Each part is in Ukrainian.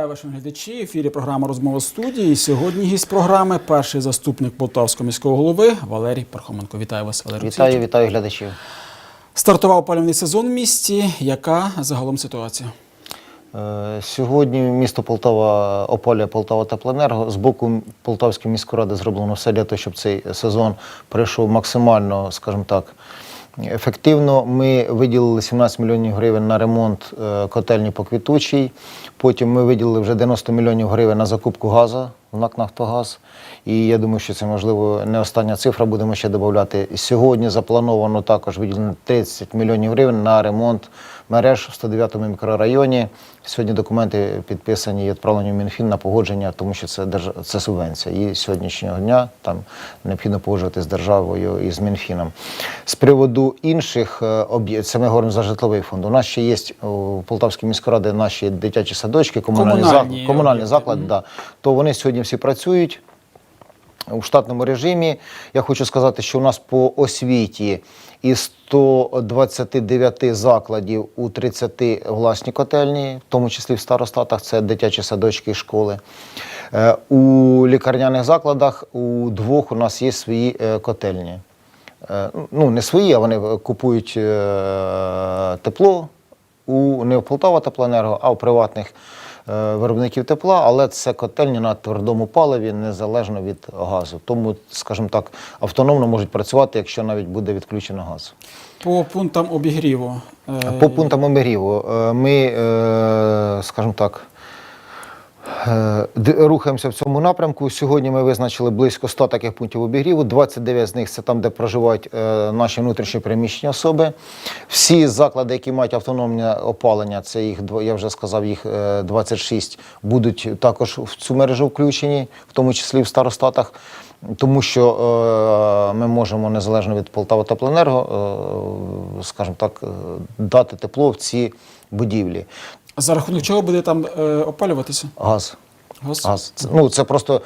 Вітаю ваших глядачі. В ефірі програма Розмова студії. Сьогодні гість програми перший заступник Полтавського міського голови Валерій Пархоменко. Вітаю вас, Валерій. Вітаю, Олексійович. вітаю глядачів. Стартував опалювальний сезон в місті. Яка загалом ситуація? Е, Сьогодні місто Полтава опалює Полтава Теплоенерго. З боку Полтавської міської ради зроблено все для того, щоб цей сезон пройшов максимально, скажімо так, ефективно. Ми виділили 17 мільйонів гривень на ремонт е, котельні по квітучій. Потім ми виділили вже 90 мільйонів гривень на закупку газу в НАК Нафтогаз. І я думаю, що це можливо не остання цифра, будемо ще додати. Сьогодні заплановано також виділено 30 мільйонів гривень на ремонт мереж в 109-му мікрорайоні. Сьогодні документи підписані і відправлені в Мінфін на погодження, тому що це держ... це субвенція. І сьогоднішнього дня там необхідно погоджувати з державою і з Мінфіном. З приводу інших е, об'єктів, це ми говоримо за житловий фонд. У нас ще є у Полтавській міськраді наші дитячі садочки, комунальні, Комунальні зак... комунальні заклади. Да. То вони сьогодні всі працюють у штатному режимі. Я хочу сказати, що у нас по освіті із 129 закладів у 30 власні котельні, в тому числі в старостатах, це дитячі садочки і школи. Е, У лікарняних закладах у двох у нас є свої е, котельні. Е, Ну, не свої, а вони купують тепло у не в Полтава Теплоенерго, а у приватних виробників тепла, але це котельні на твердому паливі незалежно від газу. Тому, скажімо так, автономно можуть працювати, якщо навіть буде відключено газ. По пунктам обігріву. е, По пунктам обігріву е, ми, е, скажімо так, е, рухаємося в цьому напрямку. Сьогодні ми визначили близько 100 таких пунктів обігріву. 29 з них це там, де проживають е, наші внутрішні переміщені особи. Всі заклади, які мають автономне опалення, це їх я вже сказав, їх е, 26, будуть також в цю мережу включені, в тому числі в старостатах. Тому що е, ми можемо незалежно від Полтава Теплоенерго, е, скажімо так, е, дати тепло в ці будівлі. За рахунок чого буде там е, опалюватися? Газ. Газ? Газ. Це, ну, це просто е,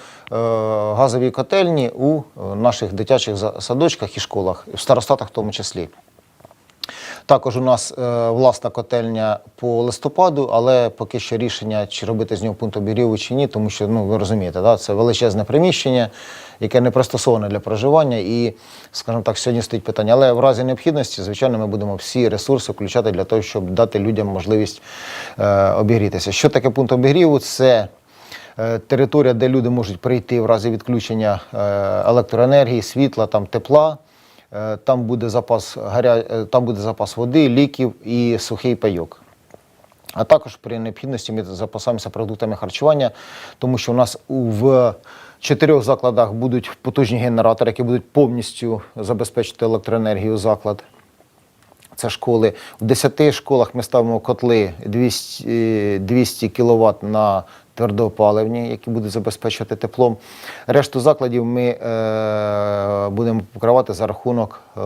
газові котельні у е, наших дитячих садочках і школах, і в старостатах в тому числі. Також у нас е, власна котельня по листопаду, але поки що рішення, чи робити з нього пункт обігріву чи ні, тому що ну ви розумієте, да, це величезне приміщення, яке не пристосоване для проживання. І, скажімо так, сьогодні стоїть питання. Але в разі необхідності, звичайно, ми будемо всі ресурси включати для того, щоб дати людям можливість е, обігрітися. Що таке пункт обігріву? Це е, територія, де люди можуть прийти в разі відключення е, електроенергії, світла, там тепла. Е, Там буде запас гаря... е, там буде запас води, ліків і сухий пайок. А також при необхідності ми запасаємося продуктами харчування, тому що у нас в чотирьох закладах будуть потужні генератори, які будуть повністю забезпечити електроенергію заклад. Це школи. В 10 школах ми ставимо котли 200, е, 200 кВт на твердопаливні, які будуть забезпечувати теплом. Решту закладів ми е, будемо покривати за рахунок е,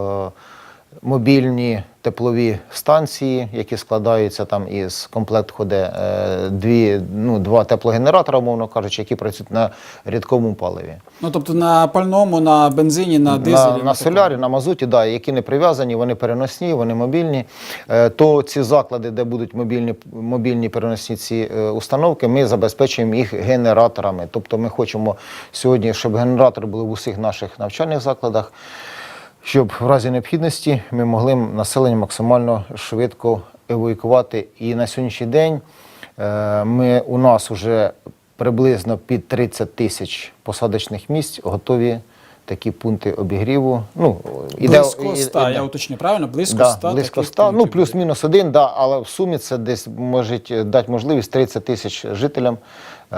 мобільні теплові станції, які складаються там із комплект ходе дві, ну, два теплогенератора, умовно кажучи, які працюють на рідкому паливі. Ну тобто на пальному, на бензині, на дизелі. На, на солярі, на мазуті, да, які не прив'язані, вони переносні, вони мобільні. Е, То ці заклади, де будуть мобільні, мобільні переносні ці е, установки, ми забезпечуємо їх генераторами. Тобто ми хочемо сьогодні, щоб генератори були в усіх наших навчальних закладах, щоб в разі необхідності ми могли населення максимально швидко евакуювати. І на сьогоднішній день е, ми, у нас вже приблизно під 30 тисяч посадочних місць готові такі пункти обігріву. Ну, іде- Близько 100, іде- я уточню, правильно? Близько Да, 100. близько 100, ну плюс-мінус один, да, але в сумі це десь може дати можливість 30 тисяч жителям, е,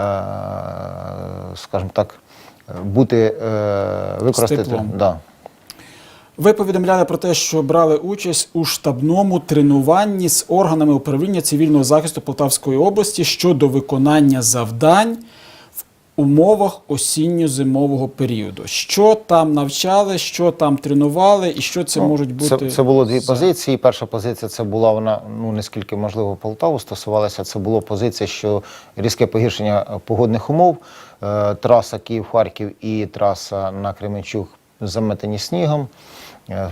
скажімо так, е, бути е, використати. Да. Ви повідомляли про те, що брали участь у штабному тренуванні з органами управління цивільного захисту Полтавської області щодо виконання завдань в умовах осінньо-зимового періоду. Що там навчали, що там тренували, і що це Ну, можуть бути Це, це було дві за- позиції. Перша позиція це була вона ну не скільки можливо Полтаву стосувалася. Це була позиція, що різке погіршення погодних умов. Е, траса Київ-Харків і траса на Кременчук заметені снігом. Е,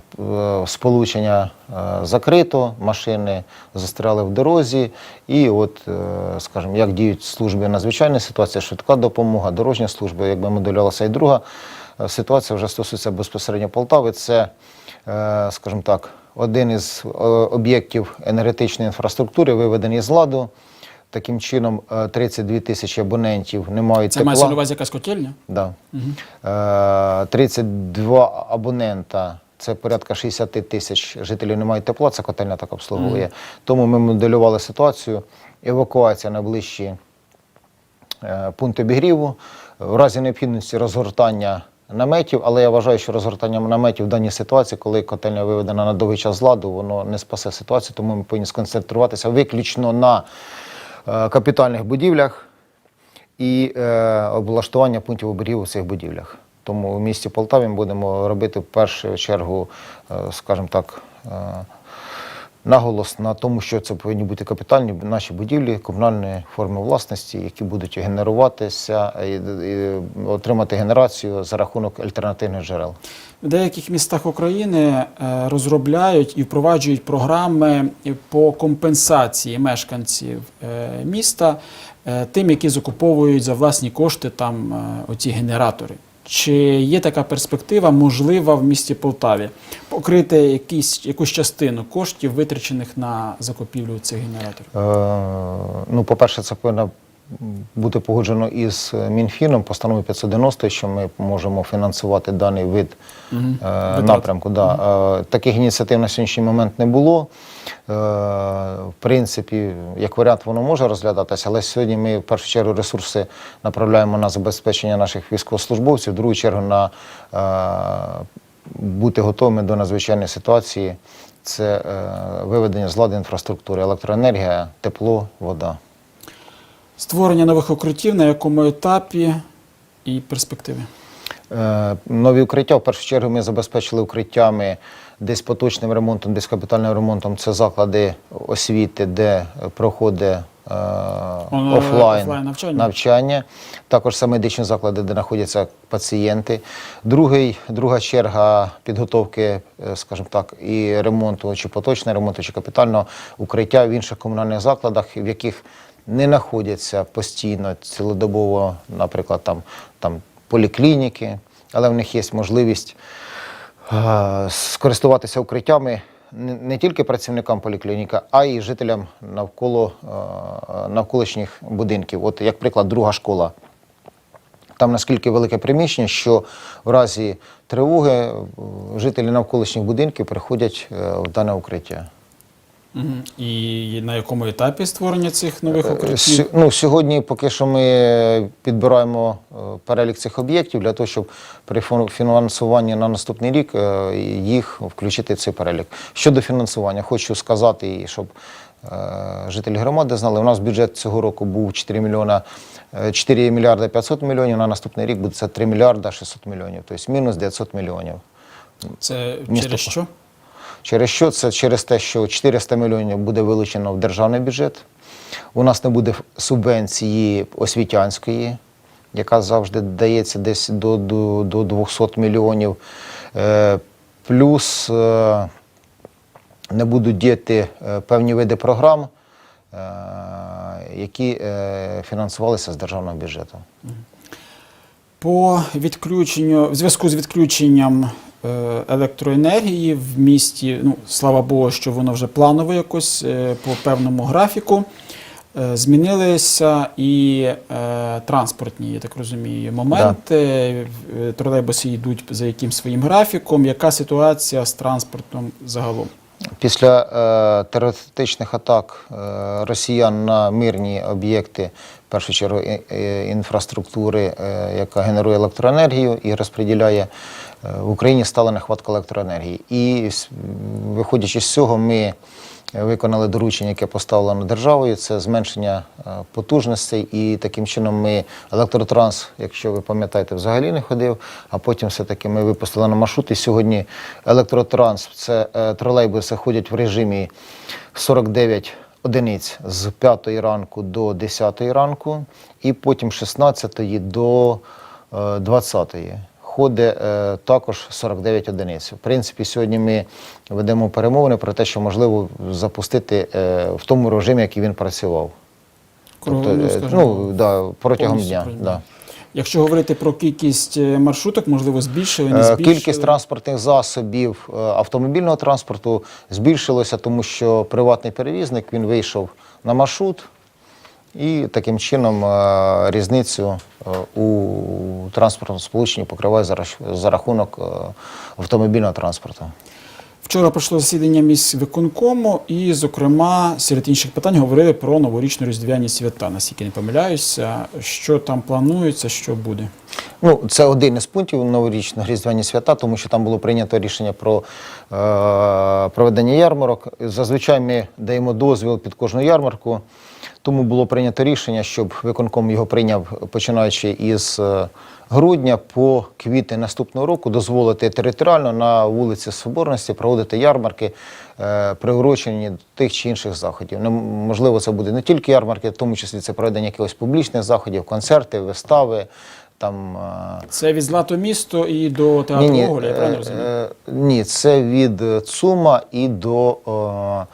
Сполучення е, закрито, машини застряли в дорозі, і от, е, скажімо, як діють служби надзвичайної ситуації, швидка допомога, дорожня служба, якби моделювалася і друга ситуація вже стосується безпосередньо Полтави. Це, скажімо так, один із об'єктів енергетичної інфраструктури, виведений з ладу. Таким чином, е, 32 тисячі абонентів не мають Це тепла. мається на увазі якась котельня? Да. Е, 32 абонента, це порядка 60 тисяч жителів не мають тепла, це котельня так обслуговує. Тому ми моделювали ситуацію. Евакуація на ближчі е, пункти обігріву, в разі необхідності розгортання наметів, але я вважаю, що розгортання наметів в даній ситуації, коли котельня виведена на довгий час з ладу, воно не спасе ситуацію, тому ми повинні сконцентруватися виключно на е, капітальних будівлях і е, облаштування пунктів оберігу в цих будівлях. Тому в місті Полтаві ми будемо робити в першу чергу, е, скажімо так, е, наголос на тому, що це повинні бути капітальні наші будівлі комунальної форми власності, які будуть генеруватися і, і отримати генерацію за рахунок альтернативних джерел. В деяких містах України е, розробляють і впроваджують програми по компенсації мешканців е, міста е, тим, які закуповують за власні кошти там е, оці генератори. Чи є така перспектива можлива в місті Полтаві покрити якісь, якусь частину коштів, витрачених на закупівлю цих генераторів? Е, ну, по-перше, це повинно бути погоджено із Мінфіном постановою 590, що ми можемо фінансувати даний вид е, напрямку. Да. Е, таких ініціатив на сьогоднішній момент не було. Е, принципі, як варіант, воно може розглядатися, але сьогодні ми в першу чергу ресурси направляємо на забезпечення наших військовослужбовців, в другу чергу на е, бути готовими до надзвичайної ситуації. Це е, виведення з ладу інфраструктури, електроенергія, тепло, вода. Створення нових укриттів на якому етапі і перспективи? Е, Нові укриття. В першу чергу ми забезпечили укриттями десь поточним ремонтом, десь капітальним ремонтом. Це заклади освіти, де проходить е, офлайн офлайн навчання. навчання. Також це медичні заклади, де знаходяться пацієнти. Другий, друга черга підготовки, е, скажімо так, і ремонту, чи поточного ремонту, чи капітального укриття в інших комунальних закладах, в яких не знаходяться постійно цілодобово, наприклад, там, там поліклініки, але в них є можливість скористуватися укриттями не, тільки працівникам поліклініки, а й жителям навколо навколишніх будинків. От, як приклад, друга школа. Там наскільки велике приміщення, що в разі тривоги жителі навколишніх будинків приходять е, в дане укриття. І на якому етапі створення цих нових Е, укриттів? Ну, сьогодні поки що ми підбираємо е, перелік цих об'єктів для того, щоб при фінансуванні на наступний рік е, їх включити в цей перелік. Щодо фінансування, хочу сказати, щоб е, жителі громади знали, у нас бюджет цього року був 4 мільйона. е, 4 мільярда 500 мільйонів, на наступний рік буде це 3 мільярда 600 мільйонів, тобто мінус 900 мільйонів. Це Місто через що? Через що? Це через те, що 400 мільйонів буде вилучено в державний бюджет. У нас не буде субвенції освітянської, яка завжди дається десь до, до, до 200 мільйонів. Е, плюс е, не будуть діяти е, певні види програм, е, які е, фінансувалися з державного бюджету. По відключенню, в зв'язку з відключенням електроенергії в місті, ну слава Богу, що воно вже планово якось е, по певному графіку. е, Змінилися і е, транспортні, я так розумію, моменти. Да. Тролейбуси йдуть за яким своїм графіком. Яка ситуація з транспортом загалом? Після е, терористичних атак е, росіян на мирні об'єкти, в першу чергу інфраструктури, е, яка генерує електроенергію і розподіляє, е, в Україні стала нехватка електроенергії. І виходячи з цього, ми виконали доручення, яке поставлено державою, це зменшення е, потужностей. І таким чином ми електротранс, якщо ви пам'ятаєте, взагалі не ходив. А потім все-таки ми випустили на маршрут. І сьогодні електротранс, це е, тролейбуси ходять в режимі 49 одиниць з 5 ранку до 10 ранку, і потім з 16 до е, 20 входить е, також 49 одиниць. В принципі, сьогодні ми ведемо перемовини про те, що можливо запустити е, в тому режимі, який він працював. Тобто, е, ну, да, протягом дня. протягом Да. Якщо говорити про кількість маршруток, можливо, збільшили, не збільшили. Кількість транспортних засобів автомобільного транспорту збільшилося, тому що приватний перевізник він вийшов на маршрут і таким чином е, різницю е, у транспортному сполученні покриває за рахунок е, автомобільного транспорту. Вчора пройшло засідання міськвиконкому, і, зокрема, серед інших питань говорили про новорічно різдвяні свята. Наскільки не помиляюся, що там планується, що буде. Ну, це один із пунктів новорічного різдвяні свята, тому що там було прийнято рішення про е, проведення ярмарок. Зазвичай ми даємо дозвіл під кожну ярмарку. Тому було прийнято рішення, щоб виконком його прийняв, починаючи із е, грудня по квітень наступного року, дозволити територіально на вулиці Соборності проводити ярмарки, е, приурочені до тих чи інших заходів. Ну, можливо, це буде не тільки ярмарки, в тому числі це проведення якихось публічних заходів, концерти, вистави. Там, е, Це від Златомісто і до театру Гоголя, я правильно розумію? ні, це від ЦУМа і до е,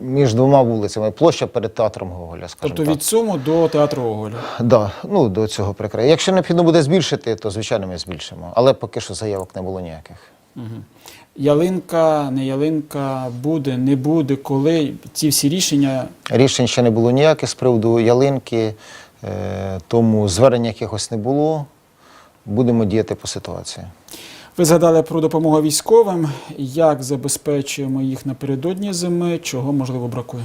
між двома вулицями. Площа перед театром Гоголя, скажімо Тобто так. від Суму до театру Гоголя. Да, ну, до цього прикраю. Якщо необхідно буде збільшити, то звичайно ми збільшимо. Але поки що заявок не було ніяких. Мгм. Ялинка, не ялинка, буде, не буде, коли ці всі рішення. Рішень ще не було ніяких з приводу ялинки, е, тому звернень якихось не було. Будемо діяти по ситуації. Ви згадали про допомогу військовим. Як забезпечуємо їх напередодні зими? Чого можливо бракує?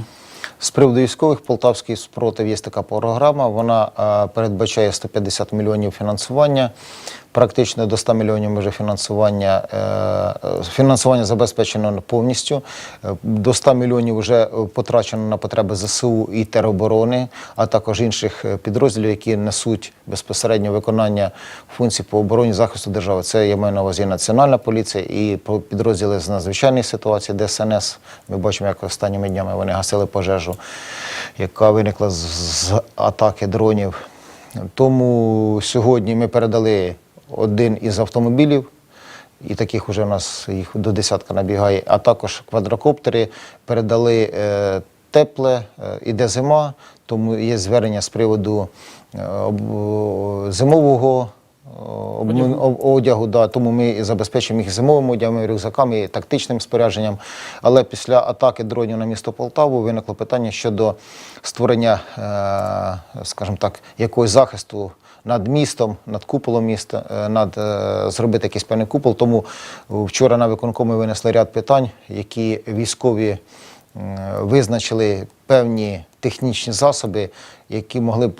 З приводу військових Полтавський спротив є така програма. Вона е, передбачає 150 мільйонів фінансування. Практично до 100 мільйонів вже фінансування. е, е, Фінансування забезпечено повністю. До 100 мільйонів вже потрачено на потреби ЗСУ і тероборони, а також інших підрозділів, які несуть безпосередньо виконання функцій по обороні захисту держави. Це я маю на увазі Національна поліція і підрозділи з надзвичайної ситуації, ДСНС. Ми бачимо, як останніми днями вони гасили пожежу, яка виникла з, з атаки дронів. Тому сьогодні ми передали один із автомобілів, і таких вже у нас їх до десятка набігає, а також квадрокоптери передали е, тепле, е, іде зима, тому є звернення з приводу е, зимового е, одягу, да, тому ми і забезпечимо їх зимовим одягом, рюкзаками, і тактичним спорядженням. Але після атаки дронів на місто Полтаву виникло питання щодо створення, е, скажімо так, якогось захисту над містом, над куполом міста, е, над е, зробити якийсь певний купол. Тому вчора на виконкомі винесли ряд питань, які військові визначили певні технічні засоби, які могли б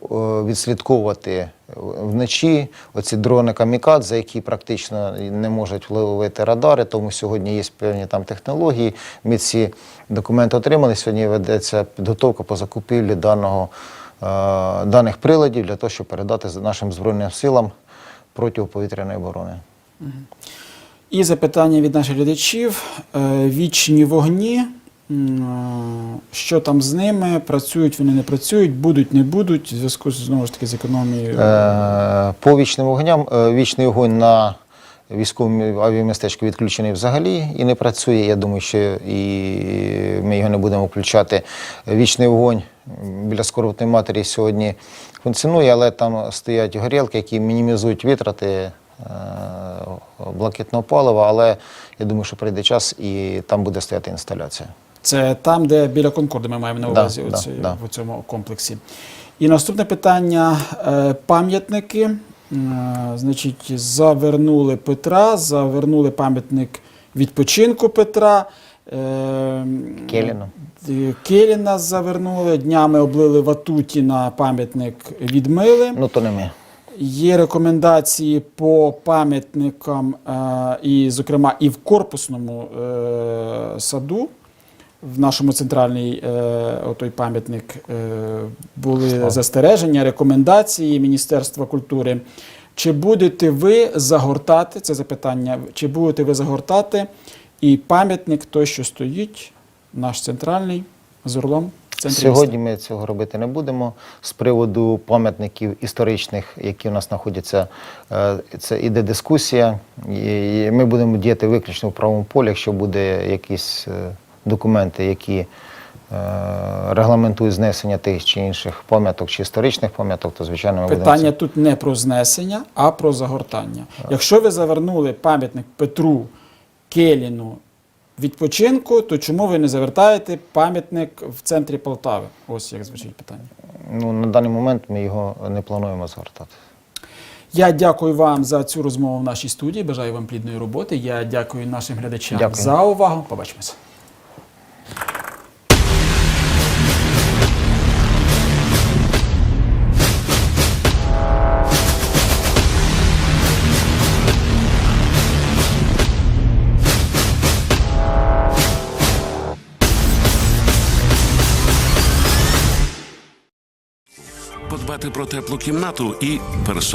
відслідковувати вночі оці дрони камікадзе, які практично не можуть вловити радари. Тому сьогодні є певні там технології. Ми ці документи отримали. Сьогодні ведеться підготовка по закупівлі даного, е, даних приладів для того, щоб передати нашим Збройним силам протиповітряної оборони. І запитання від наших глядачів: Е, вічні вогні. Що там з ними? Працюють вони, не працюють, будуть, не будуть, в зв'язку знову ж таки з економією. Е, По вічним вогням, е, вічний вогонь на військовому авіамістечку відключений взагалі і не працює. Я думаю, що і ми його не будемо включати. Вічний вогонь біля скоротної матері сьогодні функціонує, але там стоять горілки, які мінімізують витрати е, блакитного палива, але я думаю, що прийде час і там буде стояти інсталяція. Це там, де біля Конкорду ми маємо на увазі да, оце- да. в цьому комплексі. І наступне питання: Е, пам'ятники. Е, Значить, завернули Петра, завернули пам'ятник відпочинку Петра. Е, Келіну. е, Келіна завернули, днями облили ватуті на пам'ятник відмили. Ну то не ми. Є рекомендації по пам'ятникам, і, зокрема, і в корпусному саду, в нашому центральний е, отой пам'ятник е, були застереження, рекомендації Міністерства культури. Чи будете ви загортати це запитання? Чи будете ви загортати і пам'ятник той, що стоїть, наш центральний з орлом? Сьогодні ми цього робити не будемо. З приводу пам'ятників історичних, які у нас знаходяться, е, це іде дискусія. І ми будемо діяти виключно в правому полі, якщо буде якісь документи, які е, регламентують знесення тих чи інших пам'яток чи історичних пам'яток, то звичайно ми Питання це- тут не про знесення, а про загортання. Якщо ви завернули пам'ятник Петру Келіну відпочинку, то чому ви не завертаєте пам'ятник в центрі Полтави? Ось як звучить питання. Ну, на даний момент ми його не плануємо згортати. Я дякую вам за цю розмову в нашій студії. Бажаю вам плідної роботи. Я дякую нашим глядачам Дякую. за увагу. Побачимося. Подбати про теплу кімнату і персонал.